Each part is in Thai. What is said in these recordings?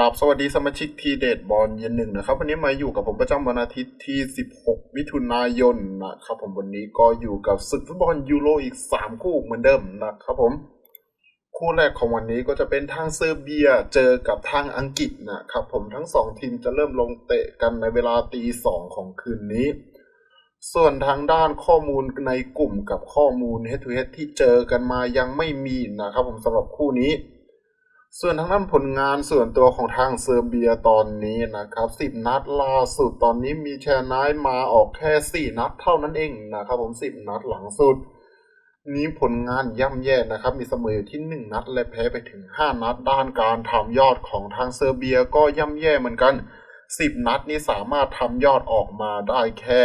ราบสวัสดีสมาชิกทีเดทบอลเย็นหนึ่งนะครับ วันนี้มาอยู่กับผมประจำวันอาทิตย์ที่ 16 มิถุนายนนะครับผมวันนี้ก็อยู่กับศึกฟุตบอลยูโรอีก 3 คู่เหมือนเดิมนะครับผม คู่แรกของวันนี้ก็จะเป็นทางเซอร์เบียเจอกับทางอังกฤษนะครับผมทั้งสองทีมจะเริ่มลงเตะกันในเวลาตีสองของคืนนี้ ส่วนทางด้านข้อมูลในกลุ่มกับข้อมูล head to head ที่เจอกันมายังไม่มีนะครับผมสำหรับคู่นี้ ส่วนทางด้านผลงานส่วนตัวของทางเซอร์เบียตอนนี้นะครับ10นัดล่าสุดตอนนี้มีแชร์นายมาออกแค่4นัดเท่านั้นเองนะครับผม10นัดหลังสุด นี้ผลงานย่ำแย่นะครับ มีเสมออยู่ที่1นัดและแพ้ไปถึง5นัดด้านการทำยอดของทางเซอร์เบียก็ย่ำแย่เหมือนกัน10นัดนี้สามารถทำยอดออกมาได้แค่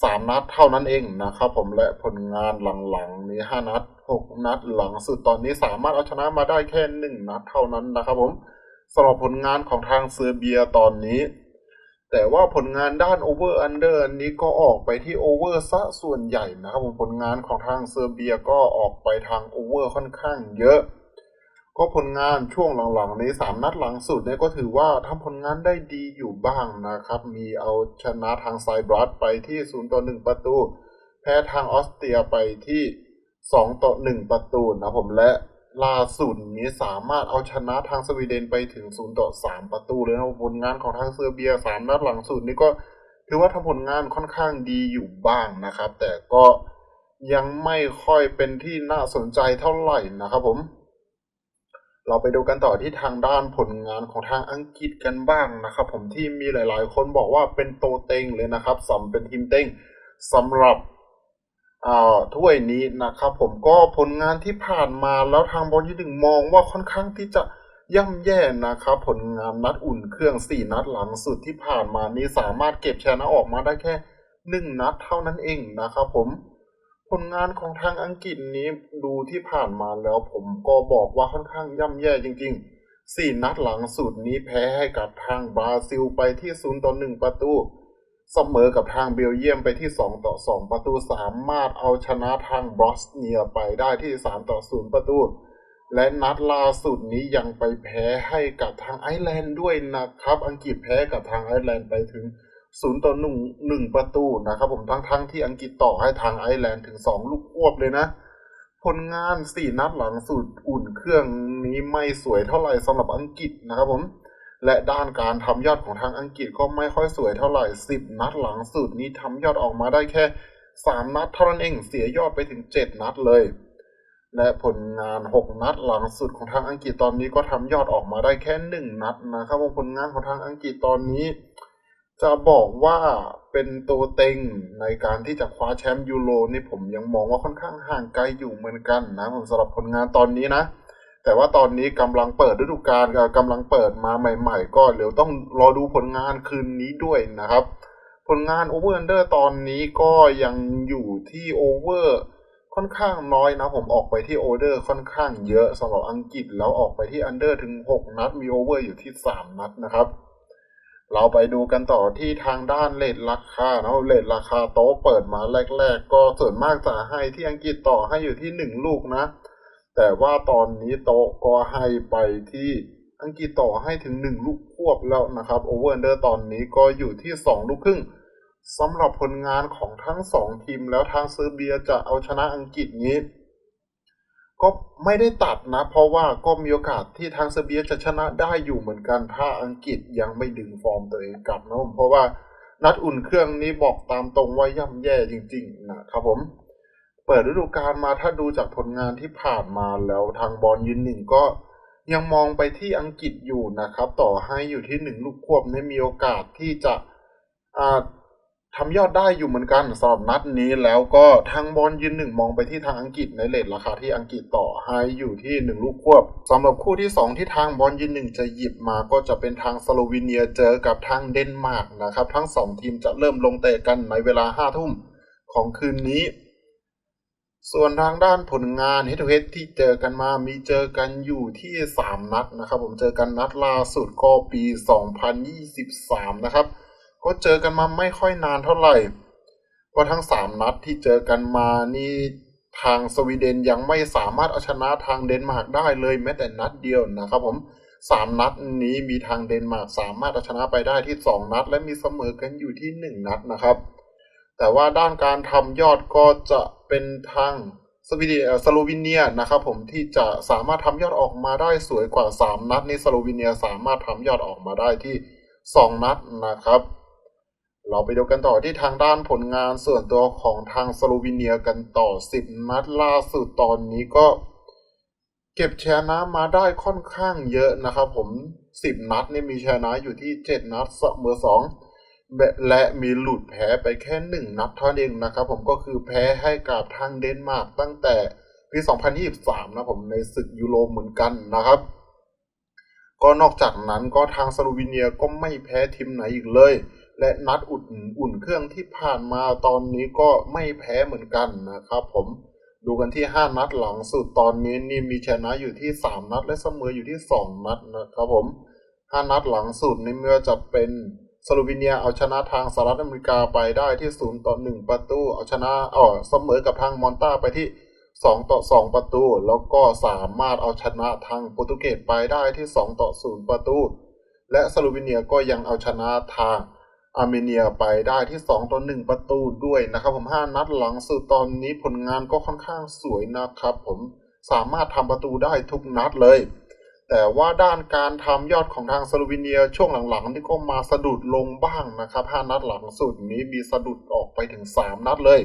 3นัดเท่านั้นเองนะครับผมและผลงานหลังๆนี้5นัด6นัดหลังสุดตอนนี้สามารถเอาชนะมาได้แค่1นัดเท่านั้นนะครับผมสำหรับผลงานของทางเซอร์เบียตอนนี้ แต่ว่าผลงานด้าน over under อันนี้ก็ออกไปที่ over ซะส่วนใหญ่นะครับผมผลงานของทางเซอร์เบียก็ออกไปทาง over ค่อนข้างเยอะ ก็ผลงานช่วงหลังๆนี้3นัดหลังสุดเนี่ยก็ถือว่าทำผลงานได้ดีอยู่บ้างนะครับ มีเอาชนะทางไซบรัสไปที่0ต่อ1ประตู แพ้ทางออสเตรียไปที่2ต่อ1ประตูนะผมและล่าสุดนี้สามารถเอาชนะทางสวีเดนไปถึง0ต่อ3ประตูเลยนะผลงานของทางเซอร์เบีย3นัดหลังสุดนี่ก็ถือว่าทำผลงานค่อนข้างดีอยู่บ้างนะครับ แต่ก็ยังไม่ค่อยเป็นที่น่าสนใจเท่าไหร่นะครับผม เราไปดูกันต่อที่ทางด้านผลงานของทางอังกฤษกันบ้างนะครับ ผมที่มีหลาย ๆ คนบอกว่าเป็นโตเต็งเลยนะครับสำเป็นทีมเต็งสำหรับอ่าถ้วยนี้นะครับ ผมก็ผลงานที่ผ่านมาแล้วทางบอลยี่หนึ่งมองว่าค่อนข้างที่จะย่ำแย่นะครับ ผลงานนัดอุ่นเครื่อง 4 นัดหลังสุดที่ผ่านมานี้สามารถเก็บชนะออกมาได้แค่ 1 นัดเท่านั้นเองนะครับผม ผลงานของทางอังกฤษนี้ดูที่ผ่านมาแล้วผมก็บอกว่าค่อนข้างย่ำแย่จริงๆ4นัดหลังสุดนี้แพ้ให้กับทางบราซิลไปที่0ต่อ1ประตู เสมอกับทางเบลเยียมไปที่2ต่อ2ประตูสามารถเอาชนะทางบอสเนียไปได้ที่3ต่อ0ประตู และนัดล่าสุดนี้ยังไปแพ้ให้กับทางไอร์แลนด์ด้วยนะครับ อังกฤษแพ้กับทางไอร์แลนด์ไปถึง 0ต่อ1 1ประตูนะครับผมทั้งทั้งๆที่อังกฤษต่อให้ทางไอร์แลนด์ถึง2ลูกควบเลยนะ ผลงาน4นัดหลังสุดอุ่นเครื่องนี้ไม่สวยเท่าไหร่สำหรับอังกฤษนะครับผมและด้านการทำยอดของทางอังกฤษก็ไม่ค่อยสวยเท่าไหร่10นัดหลังสุดนี้ทำยอดออกมาได้แค่3นัดเท่านั้นเองเสียยอดไปถึง7นัดเลย และผลงาน6นัดหลังสุดของทางอังกฤษตอนนี้ก็ทำยอดออกมาได้แค่1นัดนะครับผมผลงานของทางอังกฤษตอนนี้ จะบอกว่าเป็นตัวเต็งในการที่จะคว้าแชมป์ยูโรนี่ผมยังมองว่าค่อนข้างห่างไกลอยู่เหมือนกันนะผมสำหรับผลงานตอนนี้นะ แต่ว่าตอนนี้กำลังเปิดฤดูกาลกับกำลังเปิดมาใหม่ ๆ ก็เดี๋ยวต้องรอดูผลงานคืนนี้ด้วยนะครับ ผลงานโอเวอร์ n นเดอร์ตอนนี้ก็ยังอยู่ที่โอเวอร์ค่อนข้างน้อยนะ ผมออกไปที่โอเดอร์ค่อนข้างเยอะสำหรับอังกฤษแล้วออกไปที่อันเดอร์ถึง 6 นัดมีโอเวอร์อยู่ที่ 3 นัดนะครับ เราไปดูกันต่อที่ทางด้านเลทราคาเนาะเลทราคาโต๊ะเปิดมาแรก ๆ ก็ส่วนมากจะให้ที่อังกฤษต่อให้อยู่ที่1ลูกนะ แต่ว่าตอนนี้โต๊ะก็ให้ไปที่อังกฤษต่อให้ถึง1ลูกควบแล้วนะครับโอเวอร์เดอร์ตอนนี้ก็อยู่ที่2ลูกครึ่งสำหรับผลงานของทั้ง2ทีมแล้วทางเซอร์เบียจะเอาชนะอังกฤษนี้ ก็ไม่ได้ตัดนะ เพราะว่าก็มีโอกาสที่ทางเซเบียจะชนะได้อยู่เหมือนกัน ถ้าอังกฤษยังไม่ดึงฟอร์มตัวเองกลับนะผมเพราะว่านัดอุ่นเครื่องนี้บอกตามตรงว่าย่ำแย่จริง ๆ นะครับผม เปิดฤดูกาลมาถ้าดูจากผลงานที่ผ่านมาแล้วทางบอลยืนหนึ่งก็ยังมองไปที่อังกฤษอยู่นะครับ ต่อให้อยู่ที่หนึ่งลูกควบเนี่ยมีโอกาสที่จะอ่า ทำยอดได้อยู่เหมือนกันสำหรับนัดนี้แล้วก็ทางบอลยืนหนึ่งมองไปที่ทางอังกฤษในเลทราคาที่อังกฤษต่อให้อยู่ที่หนึ่งลูกควบสำหรับคู่ที่สองที่ทางบอลยืนหนึ่งจะหยิบมาก็จะเป็นทางสโลวีเนียเจอกับทางเดนมาร์กนะครับ ทั้งสองทีมจะเริ่มลงเตะกันในเวลาห้าทุ่มของคืนนี้ ส่วนทางด้านผลงาน head to head ที่เจอกันมามีเจอกันอยู่ที่ 3 นัดนะครับ ผมเจอกันนัดล่าสุดก็ปี 2023 นะครับ ก็เจอกันมาไม่ค่อยนานเท่าไหร่ เพราะทั้ง3นัดที่เจอกันมานี่ทางสวีเดนยังไม่สามารถเอาชนะทางเดนมาร์กได้เลยแม้แต่นัดเดียวนะครับผมสามนัดนี้มีทางเดนมาร์กสามารถเอาชนะไปได้ที่สองนัด และมีเสมอกันอยู่ที่หนึ่งนัดนะครับ แต่ว่าด้านการทำยอดก็จะเป็นทางสวีเดนสโลวีเนียนะครับผมที่จะสามารถทำยอดออกมาได้สวยกว่า 3 นัดนี้สโลวีเนียสามารถทำยอดออกมาได้ที่ 2 นัดนะครับ เราไปดูกันต่อที่ทางด้านผลงานส่วนตัวของทางสโลวีเนียกันต่อ 10 นัดล่าสุดตอนนี้ก็ เก็บชนะมาได้ค่อนข้างเยอะนะครับผม 10 นัดนี่มีชนะอยู่ที่ 7 นัดเสมอ2และมีหลุดแพ้ไปแค่ 1 นัดเท่านั้นเองนะครับผมก็คือแพ้ให้กับทางเดนมาร์กตั้งแต่ปี 2023 นะผมในศึกยูโรเหมือนกันนะครับก็นอกจากนั้นก็ทางสโลวีเนียก็ไม่แพ้ทีมไหนอีกเลย และนัดอุ่นอุ่นเครื่องที่ผ่านมาตอนนี้ก็ไม่แพ้เหมือนกันนะครับ ผมดูกันที่ 5 นัดหลังสุดตอนนี้นี่มีชนะอยู่ที่ 3 นัด และเสมออยู่ที่ 2 นัดนะครับผม 5 นัดหลังสุดนี่ไม่ว่าจะเป็นสโลวีเนียเอาชนะทางสหรัฐอเมริกาไปได้ที่ 0 ต่อ 1 ประตู เอาชนะอ๋อเสมอกับทางมอนตาไปที่ 2 ต่อ 2 ประตู แล้วก็สามารถเอาชนะทางโปรตุเกสไปได้ที่ 2 ต่อ 0 ประตู และสโลวีเนียก็ยังเอาชนะทาง อาร์เมเนียไปได้ที่ 2ต่อ1ประตูด้วยนะครับ ผม 5 นัดหลังสุดตอนนี้ผลงานก็ค่อนข้างสวยนะครับ ผมสามารถทำประตูได้ทุกนัดเลย แต่ว่าด้านการทำยอดของทางสโลวีเนียช่วงหลังๆนี่ก็มาสะดุดลงบ้างนะครับ 5 นัดหลังสุดนี้มีสะดุดออกไปถึง 3 นัดเลย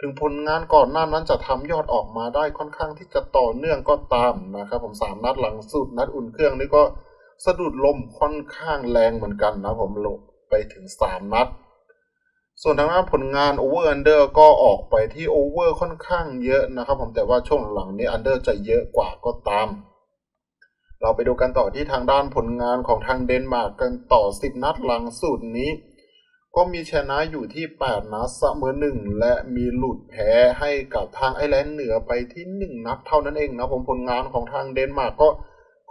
ถึงผลงานก่อนหน้านั้นจะทำยอดออกมาได้ค่อนข้างที่จะต่อเนื่องก็ตามนะครับ ผม 3 นัดหลังสุดนัดอุ่นเครื่องนี่ก็สะดุดลมค่อนข้างแรงเหมือนกันนะผมล ไปถึง 3 นัด ส่วนทางด้านผลงาน Over Under ก็ออกไปที่ Over ค่อนข้างเยอะนะครับผมแต่ว่าช่วงหลังนี้ Under จะเยอะกว่าก็ตาม เราไปดูกันต่อที่ทางด้านผลงานของทางเดนมาร์กกันต่อ 10 นัดหลังสุดนี้ ก็มีชนะอยู่ที่ 8 นัดเสมอ1และมีหลุดแพ้ให้กับทางไอร์แลนด์เหนือไปที่ 1 นัดเท่านั้นเองนะผมผลงานของทางเดนมาร์กก็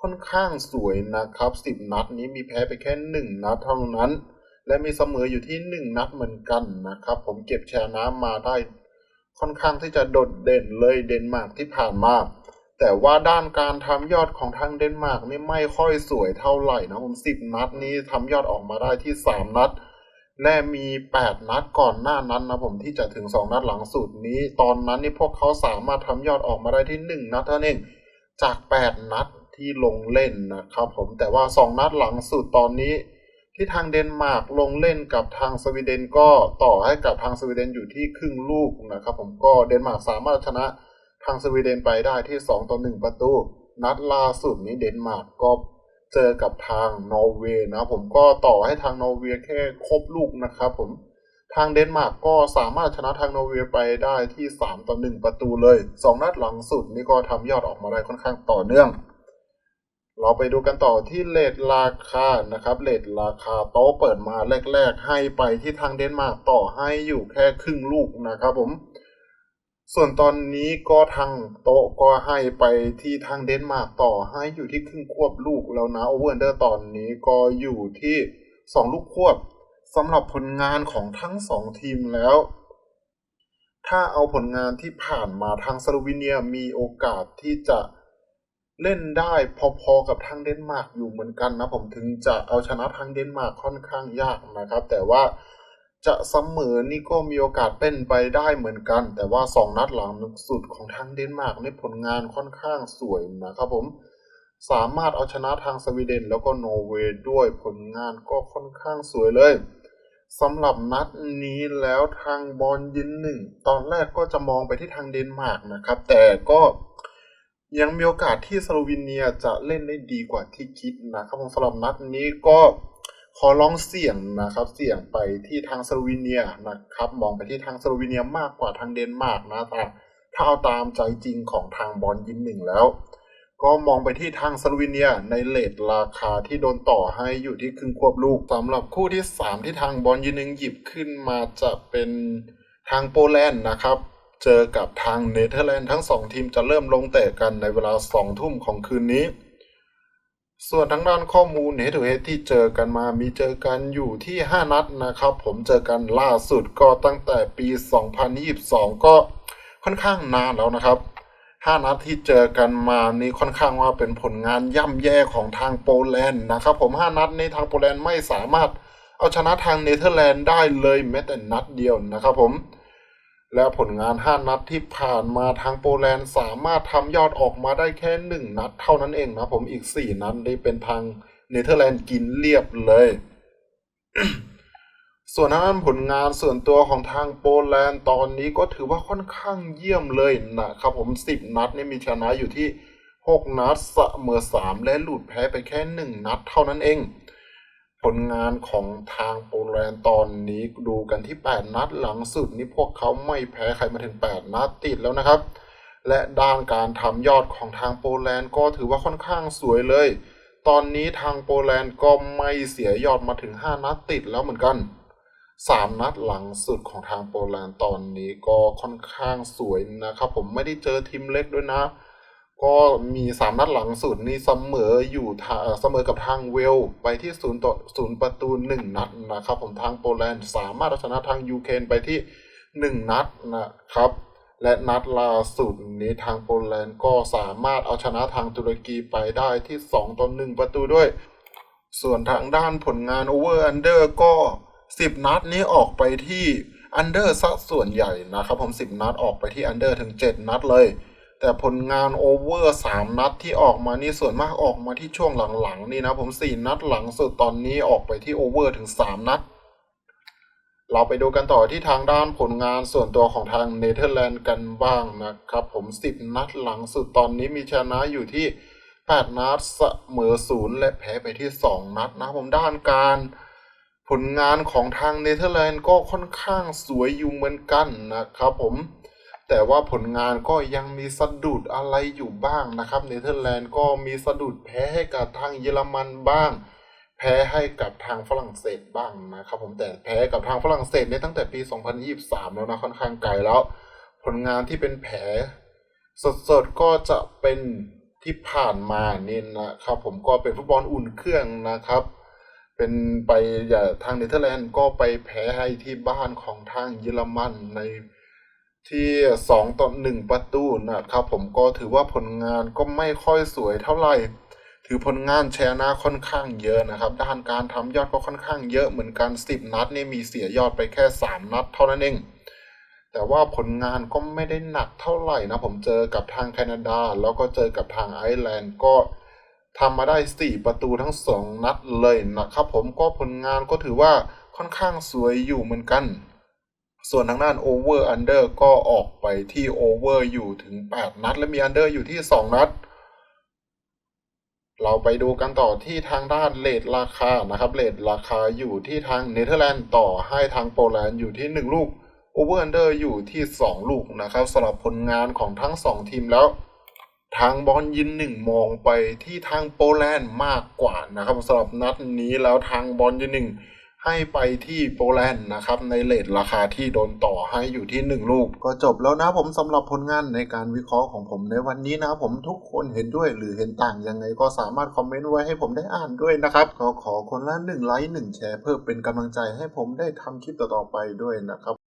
ค่อนข้างสวยนะครับ 10 นัดนี้มีแพ้ไปแค่ 1 นัดเท่านั้น และมีเสมออยู่ที่1นัดเหมือนกันนะครับ ผมเก็บแชนะมาได้ค่อนข้างที่จะโดดเด่นเลยเดนมาร์กที่ผ่านมาแต่ว่าด้านการทำยอดของทางเดนมาร์กนี่ไม่ค่อยสวยเท่าไหร่นะผมสิบนัดนี้ทำยอดออกมาได้ที่สามนัด และมีแปดนัดก่อนหน้านั้นนะผมที่จะถึงสองนัดหลังสุดนี้ ตอนนั้นนี่พวกเขาสามารถทำยอดออกมาได้ที่หนึ่งนัดเท่านั้นเองจากแปดนัดที่ลงเล่นนะครับผมแต่ว่าสองนัดหลังสุดตอนนี้ ที่ทางเดนมาร์กลงเล่นกับทางสวีเดนก็ต่อให้กับทางสวีเดนอยู่ที่ครึ่งลูกนะครับผมก็เดนมาร์กสามารถชนะทางสวีเดนไปได้ที่ 2 ต่อ 1 ประตู นัดล่าสุดนี้เดนมาร์กก็เจอกับทางนอร์เวย์นะผมก็ต่อให้ทางนอร์เวย์แค่ครบลูกนะครับผมทางเดนมาร์กก็สามารถชนะทางนอร์เวย์ไปได้ที่ 3 ต่อ 1 ประตูเลย 2 นัดหลังสุดนี่ก็ทำยอดออกมาได้ค่อนข้างต่อเนื่อง เราไปดูกันต่อที่เลทราคานะครับเลทราคาโต๊ะเปิดมาแรก ๆ ให้ไปที่ทางเดนมาร์กต่อให้อยู่แค่ครึ่งลูกนะครับผมส่วนตอนนี้ก็ทางโต๊ะก็ให้ไปที่ทางเดนมาร์กต่อให้อยู่ที่ครึ่งควบลูกแล้วนะโอเวอร์เดอร์ตอนนี้ก็อยู่ที่ 2 ลูกควบสำหรับผลงานของทั้ง 2 ทีมแล้ว ถ้าเอาผลงานที่ผ่านมาทางสโลวีเนียมีโอกาสที่จะ เล่นได้พอๆกับทางเดนมาร์กอยู่เหมือนกันนะผมถึงจะเอาชนะทางเดนมาร์กค่อนข้างยากนะครับ แต่ว่าจะเสมอนี่ก็มีโอกาสเป็นไปได้เหมือนกัน แต่ว่า 2 นัดหลังสุดของทางเดนมาร์กในผลงานค่อนข้างสวยนะครับผมสามารถเอาชนะทางสวีเดนแล้วก็นอร์เวย์ด้วยผลงานก็ค่อนข้างสวยเลยสำหรับนัดนี้แล้วทางบอลยินหนึ่งตอนแรกก็จะมองไปที่ทางเดนมาร์กนะครับ แต่ก็ ยังมีโอกาสที่สโลวีเนียจะเล่นได้ดีกว่าที่คิดนะครับผมสำหรับนัดนี้ก็ขอลองเสี่ยงนะครับ เสี่ยงไปที่ทางสโลวีเนียนะครับ มองไปที่ทางสโลวีเนียมากกว่าทางเดนมาร์กนะแต่ถ้าเอาตามใจจริงของทางบอลยินหนึ่งแล้ว ก็มองไปที่ทางสโลวีเนียในเลทราคาที่โดนต่อให้อยู่ที่ครึ่งควบลูกสำหรับคู่ที่ 3 ที่ทางบอลยินหนึ่งหยิบขึ้นมาจะเป็นทางโปแลนด์นะครับ เจอกับทางเนเธอร์แลนด์ทั้ง2ทีมจะเริ่มลงเตะกันในเวลา2ทุ่มของคืนนี้ ส่วนทางด้านข้อมูลเฮ d ทูเฮดที่เจอกันมามีเจอกันอยู่ที่ 5 นัดนะครับ ผมเจอกันล่าสุดก็ตั้งแต่ปี 2022 ก็ค่อนข้างนานแล้วนะครับห้านัดที่เจอกันมานี่ค่อนข้างว่าเป็นผลงานย่ำแย่ของทางโปแลนด์นะครับผมห้านัดในทางโปแลนด์ไม่สามารถเอาชนะทางเนเธอร์แลนด์ได้เลยแม้แต่นัดเดียวนะครับผม และผลงาน 5 นัดที่ผ่านมาทางโปแลนด์สามารถทำยอดออกมาได้แค่ 1 นัดเท่านั้นเองนะผมอีก 4 นัดได้เป็นทางเนเธอร์แลนด์กินเรียบเลย ส่วนทางด้านผลงานส่วนตัวของทางโปแลนด์ตอนนี้ก็ถือว่าค่อนข้างเยี่ยมเลยนะครับผม 10 นัดนี่มีชนะอยู่ที่ 6 นัดเสมอ3 และหลุดแพ้ไปแค่ 1 นัดเท่านั้นเอง ผลงานของทางโปแลนด์ตอนนี้ดูกันที่ 8 นัดหลังสุดนี่พวกเขาไม่แพ้ใครมาถึง 8 นัดติดแล้วนะครับ และด้านการทำยอดของทางโปแลนด์ก็ถือว่าค่อนข้างสวยเลย ตอนนี้ทางโปแลนด์ก็ไม่เสียยอดมาถึง 5 นัดติดแล้วเหมือนกัน3นัดหลังสุดของทางโปแลนด์ตอนนี้ก็ค่อนข้างสวยนะครับ ผมไม่ได้เจอทีมเล็กด้วยนะ ก็มีสามนัดหลังสุดนี่เสมออยู่เสมอกับทางเวลไปที่ศูนย์ต่อศูนย์ประตูหนึ่งนัดนะครับ ผมทางโปแลนด์สามารถเอาชนะทางยูเครนไปที่หนึ่งนัดนะครับ และนัดล่าสุดนี้ทางโปแลนด์ก็สามารถเอาชนะทางตุรกีไปได้ที่สองต่อหนึ่งประตูด้วย ส่วนทางด้านผลงานโอเวอร์อันเดอร์ก็สิบนัดนี้ออกไปที่อันเดอร์ซะส่วนใหญ่นะครับ ผมสิบนัดออกไปที่อันเดอร์ถึงเจ็ดนัดเลย แต่ผลงานโอเวอร์สามนัดที่ออกมานี่ส่วนมากออกมาที่ช่วงหลังๆ นี่นะผมสี่นัดหลังสุดตอนนี้ออกไปที่โอเวอร์ถึงสามนัด เราไปดูกันต่อที่ทางด้านผลงานส่วนตัวของทางเนเธอร์แลนด์กันบ้างนะครับ ผมสิบนัดหลังสุดตอนนี้มีชนะอยู่ที่แปดนัดเสมอศูนย์และแพ้ไปที่สองนัดนะผมด้านการผลงานของทางเนเธอร์แลนด์ก็ค่อนข้างสวยอยู่เหมือนกันนะครับผม แต่ว่าผลงานก็ยังมีสะดุดอะไรอยู่บ้างนะครับ เนเธอร์แลนด์ก็มีสะดุดแพ้ให้กับทางเยอรมันบ้าง แพ้ให้กับทางฝรั่งเศสบ้างนะครับ ผมแต่แพ้กับทางฝรั่งเศสเนี่ยตั้งแต่ปี 2023 แล้วนะค่อนข้างไกลแล้ว ผลงานที่เป็นแผลสดๆก็จะเป็นที่ผ่านมานี่นะครับ ผมก็เป็นฟุตบอลอุ่นเครื่องนะครับ เป็นไปอย่าทางเนเธอร์แลนด์ก็ไปแพ้ให้ที่บ้านของทางเยอรมันใน ที่สองต่อหนึ่งประตูนะครับผมก็ถือว่าผลงานก็ไม่ค่อยสวยเท่าไหร่ ถือผลงานแชนะค่อนข้างเยอะนะครับ ด้านการทำยอดก็ค่อนข้างเยอะเหมือนกัน 10 นัดนี่มีเสียยอดไปแค่ 3 นัดเท่านั้นเอง แต่ว่าผลงานก็ไม่ได้หนักเท่าไหร่นะผมเจอกับทางแคนาดา แล้วก็เจอกับทางไอร์แลนด์ก็ทำมาได้ 4 ประตูทั้ง 2 นัดเลยนะครับผมก็ผลงานก็ถือว่าค่อนข้างสวยอยู่เหมือนกัน ส่วนทางด้านโอเวอร์อันเดอร์ก็ออกไปที่โอเวอร์อยู่ถึง 8 นัด และมีอันเดอร์อยู่ที่ 2 นัด เราไปดูกันต่อที่ทางด้านเลทราคานะครับเลทราคาอยู่ที่ทางเนเธอร์แลนด์ต่อให้ทางโปแลนด์อยู่ที่ 1 ลูกโอเวอร์อันเดอร์อยู่ที่ 2 ลูกนะครับสำหรับผลงานของทั้ง 2 ทีมแล้ว ทางบอลยินหนึ่งมองไปที่ทางโปแลนด์มากกว่านะครับสำหรับนัดนี้แล้วทางบอลยินหนึ่ง ให้ไปที่โปแลนด์นะครับ ในเลทราคาที่โดนต่อให้อยู่ที่ 1 ลูก ก็จบแล้วนะผมสำหรับผลงานในการวิเคราะห์ของผมในวันนี้นะผมทุกคนเห็นด้วยหรือเห็นต่างยังไงก็สามารถคอมเมนต์ไว้ให้ผมได้อ่านด้วยนะครับก็ขอคนละหนึ่งไลค์หนึ่งแชร์เพื่อเป็นกำลังใจให้ผมได้ทำคลิปต่อๆไปด้วยนะครับ